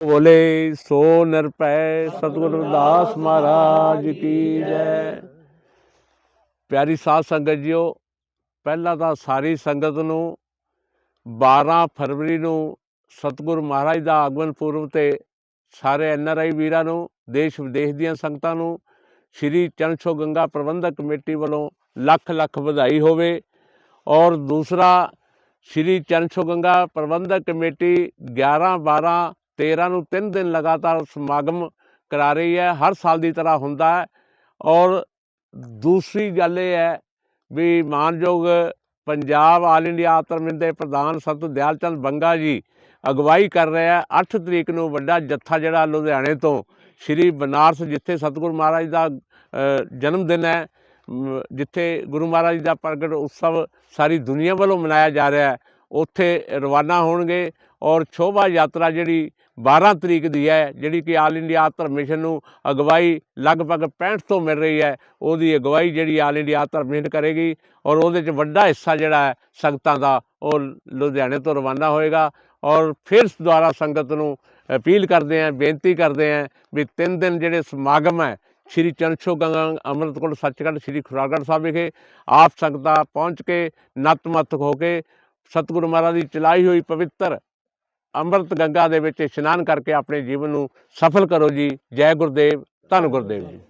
ਬੋਲੇ, ਸੋ ਨਿਰਭੈ ਸਤਿਗੁਰੂ ਦਾਸ ਮਹਾਰਾਜ ਕੀ ਜੈ। ਪਿਆਰੀ ਸਾਧ ਸੰਗਤ ਜੀਓ, ਪਹਿਲਾਂ ਤਾਂ ਸਾਰੀ ਸੰਗਤ ਨੂੰ 12 ਫਰਵਰੀ ਨੂੰ ਸਤਿਗੁਰੂ ਮਹਾਰਾਜ ਦਾ ਆਗਮਨ ਪੁਰਬ ਤੇ ਸਾਰੇ ਐਨਆਰਆਈ ਵੀਰਾਂ ਨੂੰ, ਦੇਸ਼ ਵਿਦੇਸ਼ ਦੀਆਂ ਸੰਗਤਾਂ ਨੂੰ, ਸ਼੍ਰੀ ਚਰਨਛੋ ਗੰਗਾ ਪ੍ਰਬੰਧਕ ਕਮੇਟੀ ਵੱਲੋਂ ਲੱਖ ਲੱਖ ਵਧਾਈ ਹੋਵੇ ਔਰ ਦੂਸਰਾ ਸ਼੍ਰੀ ਚਰਨਛੋ ਗੰਗਾ ਪ੍ਰਬੰਧਕ ਕਮੇਟੀ 11 12 13 ਨੂੰ ਤਿੰਨ ਦਿਨ ਲਗਾਤਾਰ ਸਮਾਗਮ ਕਰਾ ਰਹੀ ਹੈ, ਹਰ ਸਾਲ ਦੀ ਤਰ੍ਹਾਂ ਹੁੰਦਾ ਹੈ। ਔਰ ਦੂਸਰੀ ਗੱਲ ਇਹ ਹੈ ਵੀ ਮਾਨਯੋਗ ਪੰਜਾਬ ਆਲ ਇੰਡੀਆ ਆਤਰਮਿੰਦ ਦੇ ਪ੍ਰਧਾਨ ਸੰਤ ਦਿਆਲਚੰਦ ਬੰਗਾ ਜੀ ਅਗਵਾਈ ਕਰ ਰਿਹਾ ਆ 8 ਤਰੀਕ ਨੂੰ ਵੱਡਾ ਜੱਥਾ ਜਿਹੜਾ ਲੁਧਿਆਣੇ ਤੋਂ ਸ਼੍ਰੀ ਬਨਾਰਸ, ਜਿੱਥੇ ਸਤਿਗੁਰੂ ਮਹਾਰਾਜ ਦਾ ਜਨਮ ਦਿਨ ਹੈ ਜਿੱਥੇ ਗੁਰੂ ਮਹਾਰਾਜ ਦਾ ਪ੍ਰਗਟ ਉਤਸਵ ਸਾਰੀ ਦੁਨੀਆ ਵੱਲੋਂ ਮਨਾਇਆ ਜਾ ਰਿਹਾ ਹੈ, ਉੱਥੇ ਰਵਾਨਾ ਹੋਣਗੇ। ਔਰ ਸ਼ੋਭਾ ਯਾਤਰਾ ਜਿਹੜੀ 12 ਤਰੀਕ ਦੀ ਹੈ, ਜਿਹੜੀ ਕਿ ਆਲ ਇੰਡੀਆ ਧਰਮ ਮਿਸ਼ਨ ਨੂੰ ਅਗਵਾਈ ਲਗਭਗ 65 ਤੋਂ ਮਿਲ ਰਹੀ ਹੈ, ਉਹਦੀ ਅਗਵਾਈ ਜਿਹੜੀ ਆਲ ਇੰਡੀਆ ਧਰਮ ਮਿਸ਼ਨ ਕਰੇਗੀ ਔਰ ਉਹਦੇ 'ਚ ਵੱਡਾ ਹਿੱਸਾ ਜਿਹੜਾ ਹੈ ਸੰਗਤਾਂ ਦਾ, ਉਹ ਲੁਧਿਆਣੇ ਤੋਂ ਰਵਾਨਾ ਹੋਏਗਾ ਔਰ ਫਿਰ ਦੁਆਰਾ ਸੰਗਤ ਨੂੰ ਅਪੀਲ ਕਰਦੇ ਆਂ ਬੇਨਤੀ ਕਰਦੇ ਆਂ ਵੀ ਤਿੰਨ ਦਿਨ ਜਿਹੜੇ ਸਮਾਗਮ ਹੈ, ਸ਼੍ਰੀ ਚਰਨਛੋ ਗੰਗਾ ਅੰਮ੍ਰਿਤਕੋਟ ਸੱਚਖੰਡ, ਸ਼੍ਰੀ ਖੁਰਾਗੜ੍ਹ ਸਾਹਿਬ ਵਿਖੇ ਆਪ ਸੰਗਤਾਂ ਪਹੁੰਚ ਕੇ ਨਤਮਸਤਕ ਹੋ ਕੇ ਸਤਿਗੁਰੂ ਮਹਾਰਾਜ ਦੀ ਚਲਾਈ ਹੋਈ ਪਵਿੱਤਰ ਅੰਮ੍ਰਿਤ ਗੰਗਾ ਦੇ ਵਿੱਚ ਇਸ਼ਨਾਨ ਕਰਕੇ ਆਪਣੇ ਜੀਵਨ ਨੂੰ ਸਫਲ ਕਰੋ ਜੀ। ਜੈ ਗੁਰਦੇਵ, ਧੰਨ ਗੁਰਦੇਵ ਜੀ।